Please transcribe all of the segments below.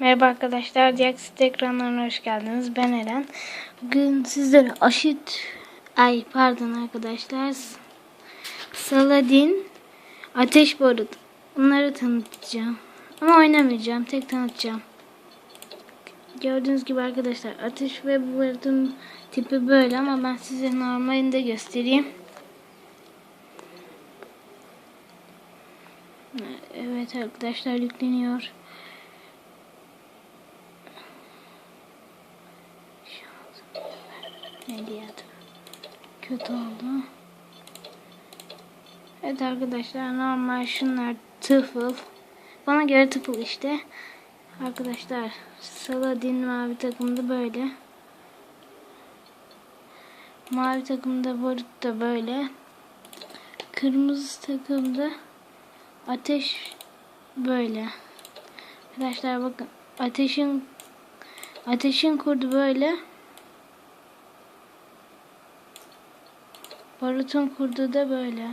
Merhaba arkadaşlar, Diaksit ekranlarına hoş geldiniz. Ben Eren. Bugün sizlere aşit, ay pardon arkadaşlar, Saladin, Ateş Barut. Bunları tanıtacağım. Ama oynamayacağım, tek tanıtacağım. Gördüğünüz gibi arkadaşlar, Ateş ve Barut'un tipi böyle ama ben size normalini de göstereyim. Evet arkadaşlar yükleniyor. Diyordum? Kötü oldu. Evet arkadaşlar normal şunlar tıfıl. Bana göre tıfıl işte. Arkadaşlar Saladin mavi takımda böyle. Mavi takımda Barut da böyle. Kırmızı takımda Ateş böyle. Arkadaşlar bakın ateşin ateşin kurdu böyle. Barutun kurdu da böyle.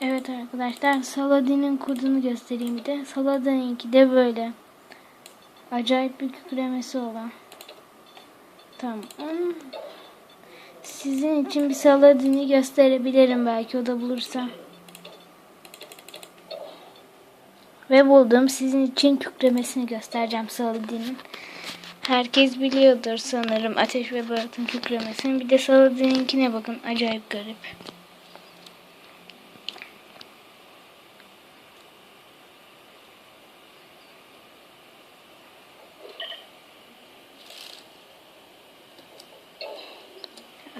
Evet arkadaşlar Saladin'in kurdunu göstereyim bir de. Saladin'inki de böyle. Acayip bir kükremesi olan. Tamam. Sizin için bir Saladin'i gösterebilirim belki o da bulursa. Ve buldum. Sizin için kükremesini göstereceğim Saladin'in. Herkes biliyordur sanırım Ateş ve Barut'un kükremesini. Bir de Saladin'inkine bakın. Acayip garip.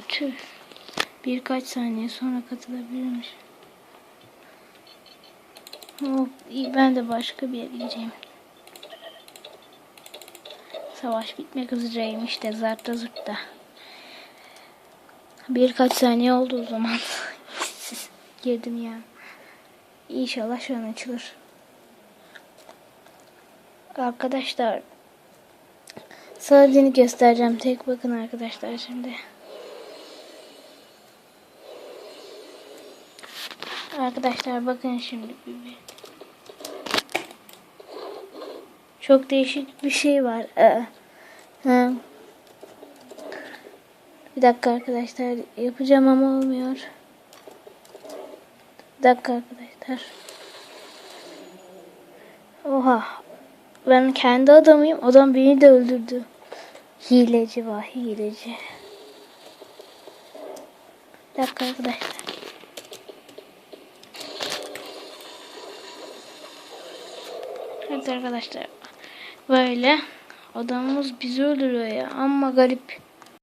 Tüh. Birkaç saniye sonra katılabilirmiş. Hop, ben de başka bir yere gideceğim. Savaş bitmek üzereymiş de zartta zurtta. Birkaç saniye oldu o zaman. Girdim ya. İnşallah şu an açılır. Arkadaşlar Saladin'i göstereceğim. Tek bakın arkadaşlar şimdi. Arkadaşlar bakın şimdi bir, bir. Çok değişik bir şey var. Ee. Bir dakika arkadaşlar yapacağım ama olmuyor. Bir dakika arkadaşlar. Oha. Ben kendi adamıyım. Adam beni de öldürdü. Hileci var hileci. Bir dakika arkadaşlar. Evet arkadaşlar. Böyle adamımız bizi öldürüyor ya. Ama garip.